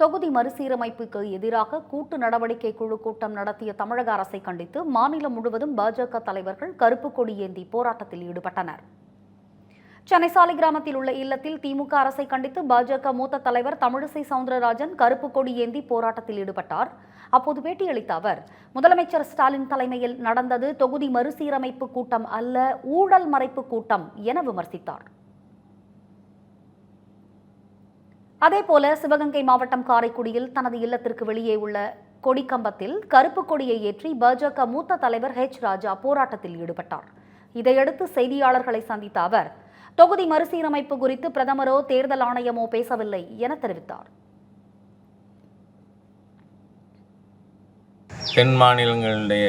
தொகுதி மறுசீரமைப்புக்கு எதிராக கூட்டு நடவடிக்கை குழு கூட்டம் நடத்திய தமிழக அரசை கண்டித்து மாநிலம் முழுவதும் பாஜக தலைவர்கள் கருப்பு கொடி ஏந்தி போராட்டத்தில் ஈடுபட்டனர். சென்னை சாலிகிராமத்தில் உள்ள இல்லத்தில் திமுக அரசை கண்டித்து பாஜக மூத்த தலைவர் தமிழிசை சவுந்தரராஜன் கருப்பு கொடி ஏந்தி போராட்டத்தில் ஈடுபட்டார். அப்போது பேட்டியளித்த அவர் முதலமைச்சர் ஸ்டாலின் தலைமையில் நடந்தது தொகுதி மறுசீரமைப்பு கூட்டம் அல்ல ஊழல் மறைப்பு கூட்டம் என விமர்சித்தார். அதேபோல சிவகங்கை மாவட்டம் காரைக்குடியில் தனது இல்லத்திற்கு வெளியே உள்ள கொடிக்கம்பத்தில் கருப்பு கொடியை ஏற்றி பாஜக மூத்த தலைவர் ஹெச் ராஜா போராட்டத்தில் ஈடுபட்டார். இதையடுத்து செய்தியாளர்களை சந்தித்த அவர் தொகுதி மறுசீரமைப்பு குறித்து பிரதமரோ தேர்தல் ஆணையமோ பேசவில்லை என தெரிவித்தார். தென் மாநிலங்களுடைய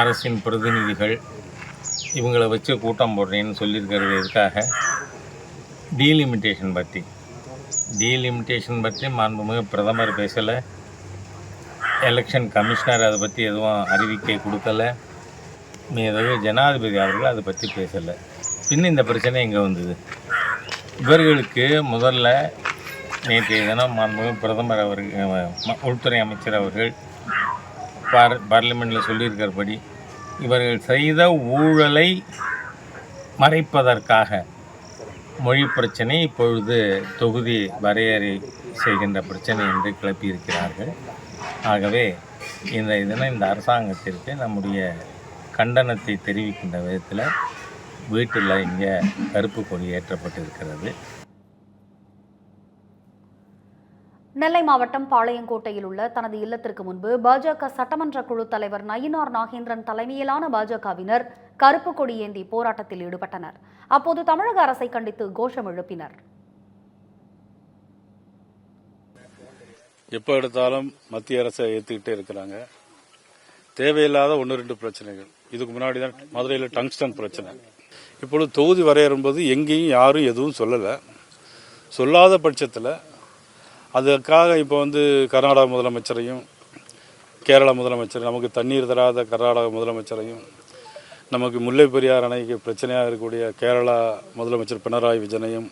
அரசின் பிரதிநிதிகள் இவங்களை வச்சு கூட்டம் போடுறேன்னு சொல்லியிருக்கிறது எதுக்காக? டீலிமிட்டேஷன் பற்றி டீலிமிட்டேஷன் பற்றி மாண்புமிகு பிரதமர் பேசலை. எலெக்ஷன் கமிஷனர் அதை பற்றி எதுவும் அறிவிக்கை கொடுக்கல. மீதவே ஜனாதிபதி அவர்கள் அதை பற்றி பேசலை. பின் இந்த பிரச்சனை இங்கே வந்தது? இவர்களுக்கு முதல்ல நேற்றைய தினம் மாண்புமிகு பிரதமர் அவர்கள் உள்துறை அமைச்சர் அவர்கள் பார் பார்லிமெண்ட்டில் சொல்லியிருக்கிறபடி இவர்கள் செய்த ஊழலை மறைப்பதற்காக மொழி பிரச்சனை இப்பொழுது தொகுதி வரையறை செய்கின்ற பிரச்சனை என்று கிளப்பியிருக்கிறார்கள். ஆகவே இந்த இதனை இந்த அரசாங்கத்திற்கு நம்முடைய கண்டனத்தை தெரிவிக்கின்ற விதத்தில் வீட்டில் இங்கே கருப்பு கொடி ஏற்றப்பட்டிருக்கிறது. நெல்லை மாவட்டம் பாளையங்கோட்டையில் உள்ள தனது இல்லத்திற்கு முன்பு பாஜக சட்டமன்ற குழு தலைவர் நயினார் நாகேந்திரன் தலைமையிலான பாஜகவினர் கருப்பு கொடி ஏந்தி போராட்டத்தில் ஈடுபட்டனர். அப்போது தமிழக அரசை கண்டித்து கோஷம் எழுப்பினர். எப்போ எடுத்தாலும் மத்திய அரசை ஏற்றுக்கிட்டே இருக்கிறாங்க. தேவையில்லாத ஒன்று ரெண்டு பிரச்சனைகள். இதுக்கு முன்னாடி தான் மதுரையில் டங்ஸ்டன் பிரச்சனை. இப்பொழுது தொகுதி வரையறும்போது எங்கேயும் யாரும் எதுவும் சொல்லலை. சொல்லாத பட்சத்தில் அதற்காக இப்போ வந்து கர்நாடக முதலமைச்சரையும் கேரள முதலமைச்சர் நமக்கு தண்ணீர் தராத கர்நாடக முதலமைச்சரையும் நமக்கு முல்லை பெரியார் அணைக்கு பிரச்சனையாக இருக்கக்கூடிய கேரளா முதலமைச்சர் பினராயி விஜயனையும்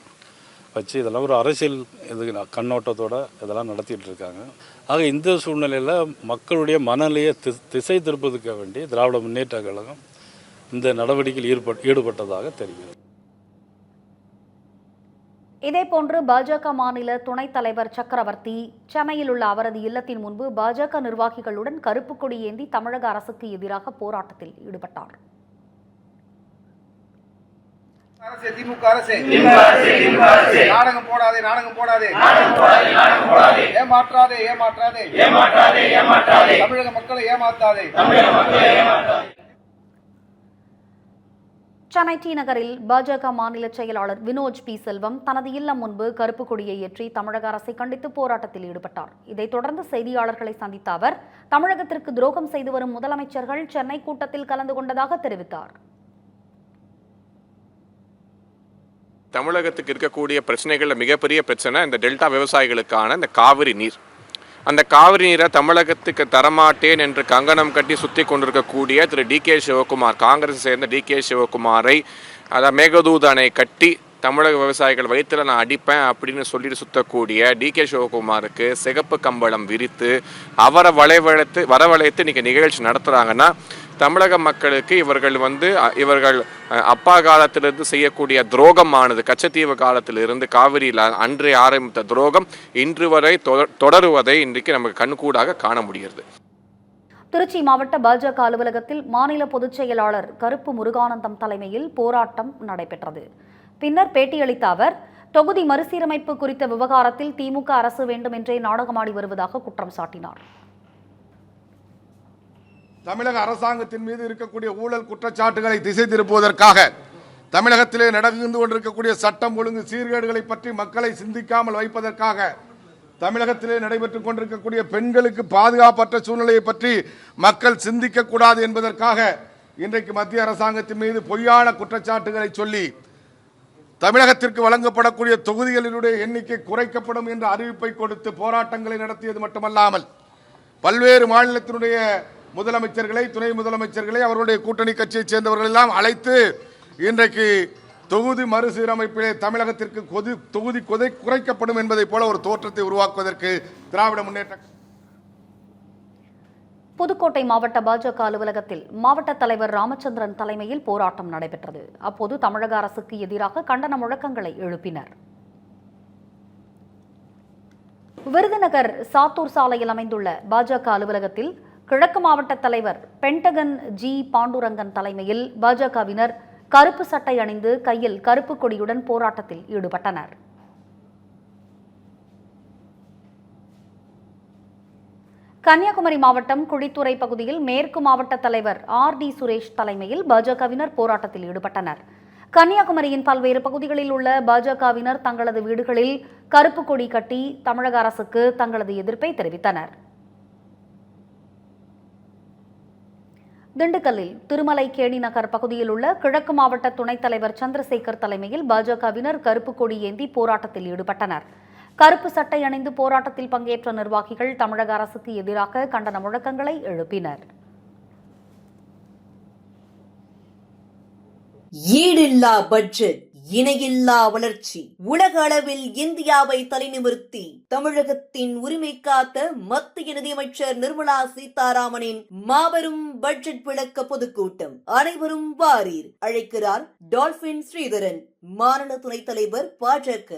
வச்சு இதெல்லாம் ஒரு அரசியல் இது கண்ணோட்டத்தோடு இதெல்லாம் நடத்திட்டு இருக்காங்க. ஆக இந்த சூழ்நிலையில் மக்களுடைய மனநிலையை தி- திசை திருப்பதுக்க வேண்டி திராவிட முன்னேற்ற கழகம் இந்த நடவடிக்கையில் ஈடுபட் ஈடுபட்டதாக தெரிகிறது. இதேபோன்று பாஜக மாநில துணைத் தலைவர் சக்கரவர்த்தி சென்னையில் உள்ள அவரது இல்லத்தின் முன்பு பாஜக நிர்வாகிகளுடன் கருப்பு கொடி ஏந்தி தமிழக அரசுக்கு எதிராக போராட்டத்தில் ஈடுபட்டார். அரசே திமுக அரசே. நாடகம் போடாதே நாடகம் போடாதே. ஏமாற்றாதே ஏமாற்றாதே. தமிழக மக்களை ஏமாத்தாதே. சென்னை டி நகரில் பாஜக மாநில செயலாளர் வினோஜ் பி. செல்வம் தனது இல்லம் முன்பு கருப்பு கொடியை ஏற்றி தமிழக அரசை கண்டித்து போராட்டத்தில் ஈடுபட்டார். இதைத் தொடர்ந்து செய்தியாளர்களை சந்தித்த அவர் தமிழகத்திற்கு துரோகம் செய்து வரும் முதலமைச்சர்கள் சென்னை கூட்டத்தில் கலந்து கொண்டதாக தெரிவித்தார். தமிழகத்துக்கு இருக்கக்கூடிய பிரச்சனைகளில் மிகப்பெரிய பிரச்சனை இந்த டெல்டா விவசாயிகளுக்கான இந்த காவிரி நீர். அந்த காவிரி நீரை தமிழகத்துக்கு தரமாட்டேன் என்று கங்கணம் கட்டி சுற்றி கொண்டிருக்கக்கூடிய Thiru D K Sivakumar Congress சேர்ந்த டி கே சிவகுமாரை அதாவது மேகதூத அணை கட்டி தமிழக விவசாயிகள் வயிற்றுல நான் அடிப்பேன் அப்படின்னு சொல்லிட்டு சுத்தக்கூடிய டி கே சிவகுமாருக்கு சிகப்பு கம்பளம் விரித்து அவரை வளைவழைத்து வரவழைத்து இன்றைக்கி நிகழ்ச்சி நடத்துகிறாங்கன்னா தமிழக மக்களுக்கு இவர்கள் வந்து அ, இவர்கள் அப்பா காலத்திலிருந்து செய்யக்கூடிய துரோகமானது கச்சத்தீவு காலத்திலிருந்து காவிரியில் அன்றே ஆரம்பித்த துரோகம் இன்று வரை தொடருவதை இன்றைக்கு நமக்கு கண்கூடாக காண முடிகிறது. திருச்சி மாவட்ட பாஜக அலுவலகத்தில் மாநில பொதுச் செயலாளர் கருப்பு முருகானந்தம் தலைமையில் போராட்டம் நடைபெற்றது. பின்னர் பேட்டியளித்த அவர் தொகுதி மறுசீரமைப்பு குறித்த விவகாரத்தில் திமுக அரசு வேண்டுமென்றே நாடகமாடி வருவதாக குற்றம் சாட்டினார். தமிழக அரசாங்கத்தின் மீது இருக்கக்கூடிய ஊழல் குற்றச்சாட்டுகளை திசை திருப்புவதற்காக தமிழகத்திலே நடந்து கொண்டிருக்கக்கூடிய சட்டம் ஒழுங்கு சீர்கேடுகளை பற்றி மக்களை சிந்திக்காமல் வைப்பதற்காக தமிழகத்திலே நடைபெற்றுக் கொண்டிருக்கக்கூடிய பெண்களுக்கு பாதுகாப்பற்ற சூழ்நிலையை பற்றி மக்கள் சிந்திக்க கூடாது என்பதற்காக இன்றைக்கு மத்திய அரசாங்கத்தின் மீது பொய்யான குற்றச்சாட்டுகளை சொல்லி தமிழகத்திற்கு வழங்கப்படக்கூடிய தொகுதிகளினுடைய எண்ணிக்கை குறைக்கப்படும் என்ற அறிவிப்பை கொடுத்து போராட்டங்களை நடத்தியது மட்டுமல்லாமல் பல்வேறு மாநிலத்தினுடைய முதலமைச்சர்களை துணை முதலமைச்சர்களை அவர்களுடைய கூட்டணி கட்சியைச் சேர்ந்தவர்கள் எல்லாம் அழைத்து இன்றைக்கு தொகுதி மறுசீரமைப்பிலே தமிழகத்திற்கு கொதி தொகுதி கொதை குறைக்கப்படும் என்பதைப் போல ஒரு தோற்றத்தை உருவாக்குவதற்கு திராவிட முன்னேற்ற புதுக்கோட்டை மாவட்ட பாஜக அலுவலகத்தில் மாவட்ட தலைவர் ராமச்சந்திரன் தலைமையில் போராட்டம் நடைபெற்றது. அப்போது தமிழக அரசுக்கு எதிராக கண்டன முழக்கங்களை எழுப்பினர். விருதுநகர் சாத்தூர் சாலையில் அமைந்துள்ள பாஜக அலுவலகத்தில் கிழக்கு மாவட்ட தலைவர் பென்டகன் ஜி பாண்டுரங்கன் தலைமையில் பாஜகவினர் கருப்பு சட்டை அணிந்து கையில் கருப்பு கொடியுடன் போராட்டத்தில் ஈடுபட்டனர். கன்னியாகுமரி மாவட்டம் குழித்துறை பகுதியில் மேற்கு மாவட்ட தலைவர் ஆர் டி சுரேஷ் தலைமையில் பாஜகவினர் போராட்டத்தில் ஈடுபட்டனர். கன்னியாகுமரியின் பல்வேறு பகுதிகளில் உள்ள பாஜகவினர் தங்களது வீடுகளில் கருப்பு கொடி கட்டி தமிழக அரசுக்கு தங்களது எதிர்ப்பை தெரிவித்தனர். திண்டுக்கல்லில் திருமலை கேணி நகர் பகுதியில் உள்ள கிழக்கு மாவட்ட துணைத் தலைவர் சந்திரசேகர் தலைமையில் பாஜகவினர் கருப்பு கொடி ஏந்தி போராட்டத்தில் ஈடுபட்டனர். கருப்பு சட்டை அணிந்து போராட்டத்தில் பங்கேற்ற நிர்வாகிகள் தமிழக அரசுக்கு எதிராக கண்டன முழக்கங்களை எழுப்பினர். ஈடில்லா பட்ஜெட். இணையில்லா வளர்ச்சி. உலக அளவில் இந்தியாவை தலைநிமிர்த்தி தமிழகத்தின் உரிமை காத்த மத்திய நிதியமைச்சர் நிர்மலா சீதாராமனின் மாபெரும் பட்ஜெட் விளக்க பொதுக்கூட்டம் அனைவரும் வாரீர். அழைக்கிறார் டால்பின் ஸ்ரீதரன். மாநில துணைத் தலைவர் பாஜக